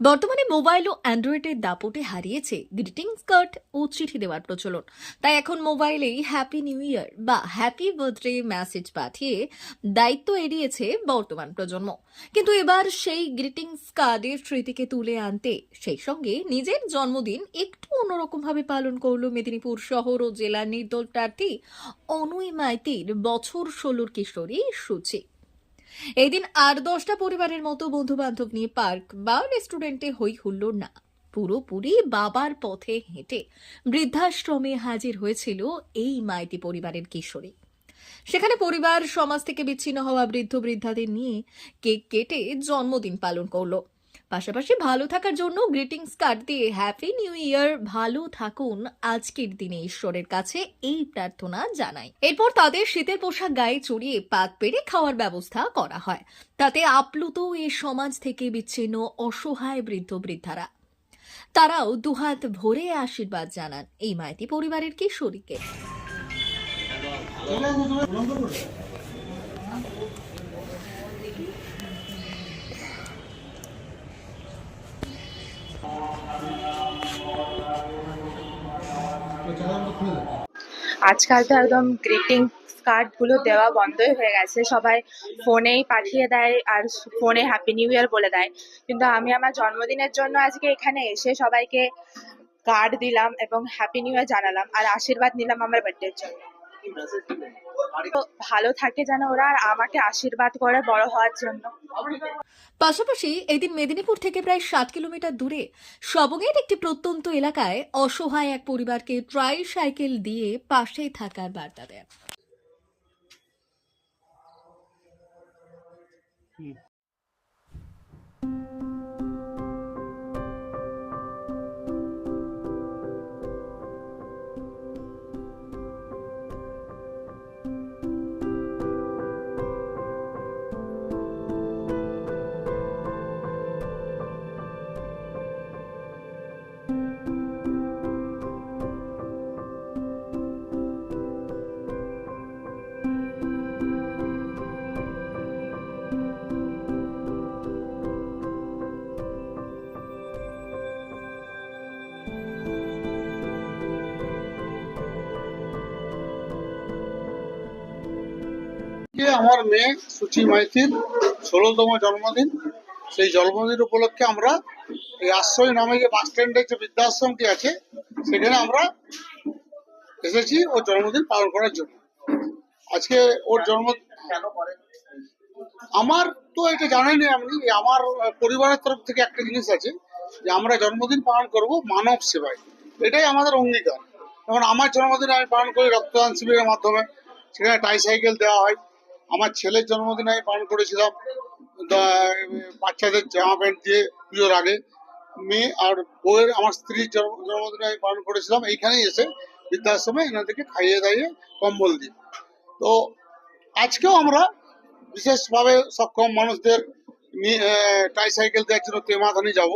বর্তমানে মোবাইল ও অ্যান্ড্রয়েডের দাপটে হারিয়েছে গ্রিটিংস কার্ড ও চিঠি দেওয়ার প্রচলন। তাই এখন মোবাইলেই হ্যাপি নিউ ইয়ার বা হ্যাপি বার্থডে মেসেজ পাঠিয়ে দায়িত্ব এড়িয়েছে বর্তমান প্রজন্ম। কিন্তু এবার সেই গ্রিটিংস কার্ডের স্মৃতিকে তুলে আনতে সেই সঙ্গে নিজের জন্মদিন একটু অন্যরকমভাবে পালন করল মেদিনীপুর শহর ও জেলার নির্দল প্রার্থী অনুই মাইতির বছর ষোলোর কিশোরী সুচি। এই দিন আর দশটা পরিবারের মতো বন্ধু বান্ধব নিয়ে পার্ক, বা রেস্টুরেন্টে হই হুল্লোর না। পুরোপুরি বাবার পথে হেঁটে বৃদ্ধাশ্রমে হাজির হয়েছিল এই মাইতি পরিবারের কিশোরী। সেখানে পরিবার, সমাজ থেকে বিচ্ছিন্ন হওয়া বৃদ্ধ বৃদ্ধাদের নিয়ে কেক কেটে জন্মদিন পালন করল। পাশাপাশি ভালো থাকার জন্য গ্রিটিংস কার্ড দিয়ে হ্যাপি নিউ ইয়ার ভালো থাকুন আজকের দিনে ঈশ্বরের কাছে এই প্রার্থনা জানাই। এরপর তাদের শীতের পোশাক গায়ে চড়িয়ে পাত পেরে খাওয়ার ব্যবস্থা করা হয়। তাতে আপ্লুত এই সমাজ থেকে বিচ্ছিন্ন, অসহায় বৃদ্ধ বৃদ্ধারা। তারাও দুহাত ভরে আশীর্বাদ জানান এই মাইতি পরিবারের কিশোরীকে। আজকাল তো একদম গ্রিটিং কার্ডগুলো দেওয়া বন্ধই হয়ে গেছে। সবাই ফোনেই পাঠিয়ে দেয় আর ফোনে হ্যাপি নিউ ইয়ার বলে দেয়। কিন্তু আমি আমার জন্মদিনের জন্য আজকে এখানে এসে সবাইকে কার্ড দিলাম এবং হ্যাপি নিউ ইয়ার জানালাম আর আশীর্বাদ নিলাম আমার বার্থডের জন্য। ভালো থাকে যেন ওরা আর আমাকে আশীর্বাদ করে বড় হওয়ার জন্য। পাশাপাশি এদিন মেদিনীপুর থেকে প্রায় ষাট কিলোমিটার দূরে সবংয়ের একটি প্রত্যন্ত এলাকায় অসহায় এক পরিবারকে ট্রাই সাইকেল দিয়ে পাশে থাকার বার্তা দেন আজকে আমার মেয়ে সুচি মাইতির ষোলোতম জন্মদিন। সেই জন্মদিন উপলক্ষে আমরা এই আশ্রয় নামে যে বাস স্ট্যান্ডের যে বৃদ্ধাশ্রমটি আছে, সেখানে আমরা এসেছি ওর জন্মদিন পালন করার জন্য। আজকে ওর জন্ম আমার তো এটা জানেনি আপনি আমার পরিবারের তরফ থেকে একটা জিনিস আছে যে আমরা জন্মদিন পালন করব মানব সেবায়। এটাই আমাদের অঙ্গীকার। যেমন আমার জন্মদিন আমি পালন করি রক্তদান শিবিরের মাধ্যমে, সেখানে টাই সাইকেল দেওয়া হয়। আমার ছেলের জন্মদিন আমি পালন করেছিলাম বাচ্চাদের জামা প্যান্ট দিয়ে পুজোর আগে। মেয়ে আর বউয়ের, আমার স্ত্রীর জন্ম- জন্মদিন আমি পালন করেছিলাম, এইখানেই এসে বৃদ্ধাশ্রমে এনাদেরকে খাইয়ে দাইয়ে কম্বল দিই। তো, আজকেও আমরা বিশেষভাবে সক্ষম মানুষদের টাই সাইকেল দেওয়ার জন্য তেমাথানি যাব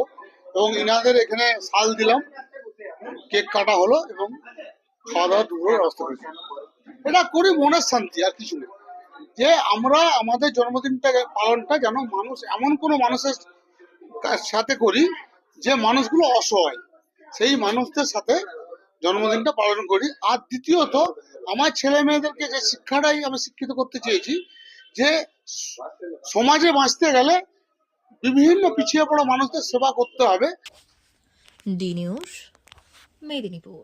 এবং ইনাদের এখানে শাল দিলাম, কেক কাটা হলো এবং খাওয়া দাওয়া দুপুরের ব্যবস্থা করেছি। এটা করি মনের শান্তি, আর কিছু না। যে আমরা আমাদের জন্মদিনটা পালনটা যেন মানুষ, এমন কোনো মানুষের সাথে করি যে মানুষগুলো অসহায়। সেই মানুষদের সাথে জন্মদিনটা পালন করি। আর দ্বিতীয়ত, আমার ছেলে মেয়েদেরকে যে শিক্ষাটাই আমি শিক্ষিত করতে চেয়েছি, যে সমাজে বাঁচতে গেলে বিভিন্ন পিছিয়ে পড়া মানুষদের সেবা করতে হবে। নিউজ, মেদিনীপুর।